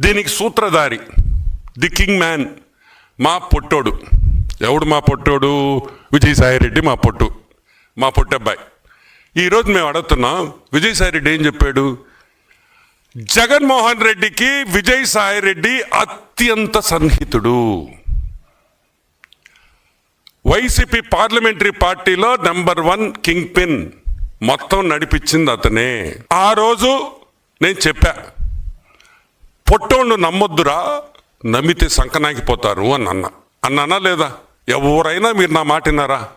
దీనికి సూత్రధారి the king man మా పొట్టోడు. ఎవడు మా పొట్టోడు? విజయసాయిరెడ్డి మా పొట్టు మా పొట్టబ్బాయి. ఈరోజు మేము అడుగుతున్నాం విజయసాయిరెడ్డి ఏం చెప్పాడు? జగన్మోహన్ రెడ్డికి విజయసాయిరెడ్డి అత్యంత సన్నిహితుడు. వైసీపీ పార్లమెంటరీ పార్టీలో నెంబర్ వన్ కింగ్ పిన్ మొత్తం నడిపించింది అతనే. ఆ రోజు నేను చెప్పా పొట్టోళ్ళు నమ్మొద్దురా. నమ్మితే సంకనాగిపోతారు అని అన్న. అన్నానా లేదా? ఎవరైనా మీరు నా మాట విన్నారా?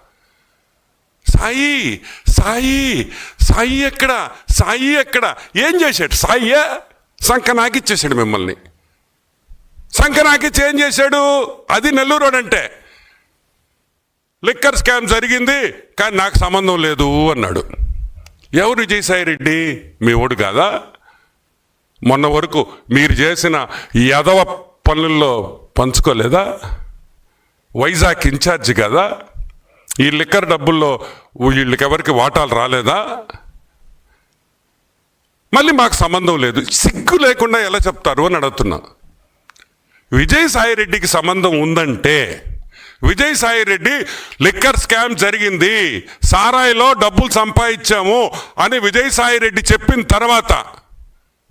సాయి సాయి సాయి ఎక్కడ? సాయి ఎక్కడ? ఏం చేశాడు? సాయియే సంక నాకిచ్చేసాడు మిమ్మల్ని. సంకనాకిచ్చి ఏం చేశాడు? అది నెల్లూరు అంటే. లిక్కర్ స్కామ్ జరిగింది కానీ నాకు సంబంధం లేదు అన్నాడు. ఎవరు విజయసాయి రెడ్డి? మీ ఓడు కాదా? మొన్న వరకు మీరు చేసిన యదవ పనుల్లో పంచుకోలేదా? వైజాగ్ ఇన్ఛార్జ్ కదా. ఈ లిక్కర్ డబ్బుల్లో వీళ్ళకి ఎవరికి వాటాలు రాలేదా? మళ్ళీ మాకు సంబంధం లేదు. సిగ్గు లేకుండా ఎలా చెప్తారు అని అడుగుతున్నా. విజయసాయిరెడ్డికి సంబంధం ఉందంటే విజయసాయిరెడ్డి లిక్కర్ స్కామ్ జరిగింది సారాయిలో డబ్బులు సంపాదించాము అని విజయసాయి రెడ్డి చెప్పిన తర్వాత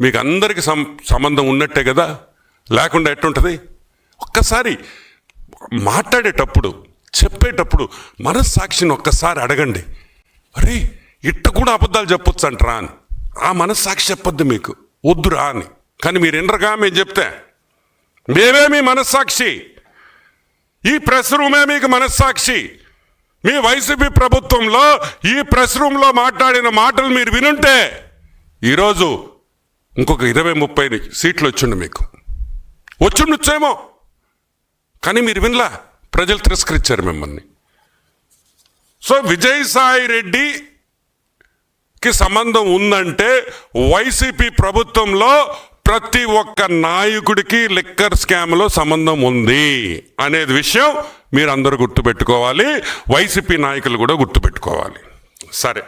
మీకు అందరికి సం సంబంధం ఉన్నట్టే కదా? లేకుండా ఎట్టుంటుంది? ఒక్కసారి మాట్లాడేటప్పుడు చెప్పేటప్పుడు మనస్సాక్షిని ఒక్కసారి అడగండి. అరే ఇట్ట కూడా అబద్ధాలు చెప్పొచ్చు అంటరా అని. ఆ మనస్సాక్షి చెప్పొద్దు మీకు. వద్దురా అని. కానీ మీరు ఎండరగా మేము చెప్తే మేమే మీ మనస్సాక్షి. ఈ ప్రెస్ రూమే మీకు మనస్సాక్షి. మీ వైసీపీ ప్రభుత్వంలో ఈ ప్రెస్ రూమ్లో మాట్లాడిన మాటలు మీరు వినుంటే ఈరోజు ఇంకొక ఇరవై ముప్పై సీట్లు వచ్చిండు మీకు. వచ్చిండొచ్చేమో కానీ మీరు వినలా ప్రజలు తిరస్కరించారు మిమ్మల్ని. సో విజయసాయి రెడ్డికి సంబంధం ఉందంటే వైసీపీ ప్రభుత్వంలో ప్రతి ఒక్క నాయకుడికి లిక్కర్ స్కామ్లో సంబంధం ఉంది అనేది విషయం మీరు అందరూ గుర్తుపెట్టుకోవాలి. వైసీపీ నాయకులు కూడా గుర్తుపెట్టుకోవాలి. సరే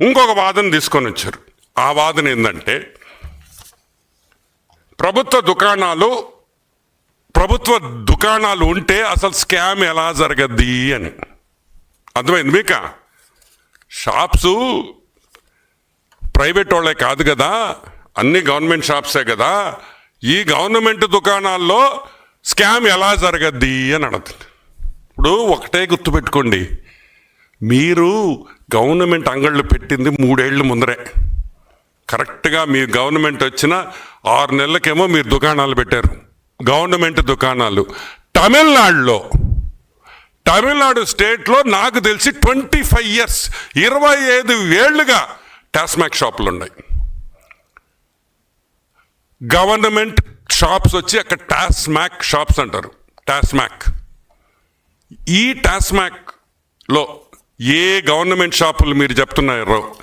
ఇంకొక వాదన తీసుకొని వచ్చారు. ఆ వాదన ఏంటంటే ప్రభుత్వ దుకాణాలు ప్రభుత్వ దుకాణాలు ఉంటే అసలు స్కామ్ ఎలా జరగద్ది అని. అర్థమైంది మీక? షాప్స్ ప్రైవేట్ వాళ్ళే కాదు కదా అన్ని గవర్నమెంట్ షాప్సే కదా ఈ గవర్నమెంట్ దుకాణాల్లో స్కామ్ ఎలా జరగద్ది అని అడుగుతుంది. ఇప్పుడు ఒకటే గుర్తుపెట్టుకోండి మీరు గవర్నమెంట్ అంగళ్ళు పెట్టింది మూడేళ్ళు ముందరే. కరెక్ట్గా మీ గవర్నమెంట్ వచ్చిన ఆరు నెలలకేమో మీరు దుకాణాలు పెట్టారు. గవర్నమెంట్ దుకాణాలు. తమిళనాడులో తమిళనాడు స్టేట్లో నాకు తెలిసి ట్వంటీ ఫైవ్ ఇయర్స్ ఇరవై ఐదు ఏళ్ళుగా టాస్మాక్ షాపులు ఉన్నాయి. గవర్నమెంట్ షాప్స్ వచ్చి అక్కడ టాస్మాక్ షాప్స్ అంటారు. టాస్మాక్. ఈ టాస్మాక్లో ఏ గవర్నమెంట్ షాపులు మీరు చెప్తున్నారో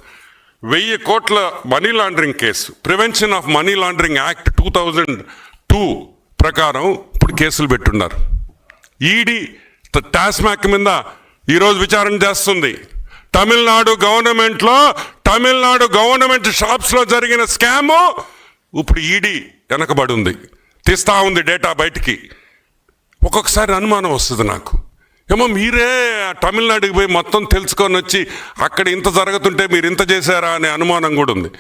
వెయ్యి కోట్ల money laundering case. Prevention of money laundering act two thousand two ప్రకారం ఇప్పుడు కేసులు పెట్టున్నారు. ఈడీ టాస్మాక్ మీద ఈరోజు విచారణ చేస్తుంది. తమిళనాడు గవర్నమెంట్లో తమిళనాడు గవర్నమెంట్ షాప్స్లో జరిగిన స్కాము ఇప్పుడు ఈడీ వెనకబడి ఉంది. తీస్తూ ఉంది డేటా బయటికి. ఒక్కొక్కసారి అనుమానం వస్తుంది నాకు. ఏమో మీరే తమిళనాడుకి పోయి మొత్తం తెలుసుకొని వచ్చి అక్కడ ఇంత జరుగుతుంటే మీరు ఇంత చేశారా అనే అనుమానం కూడా ఉంది.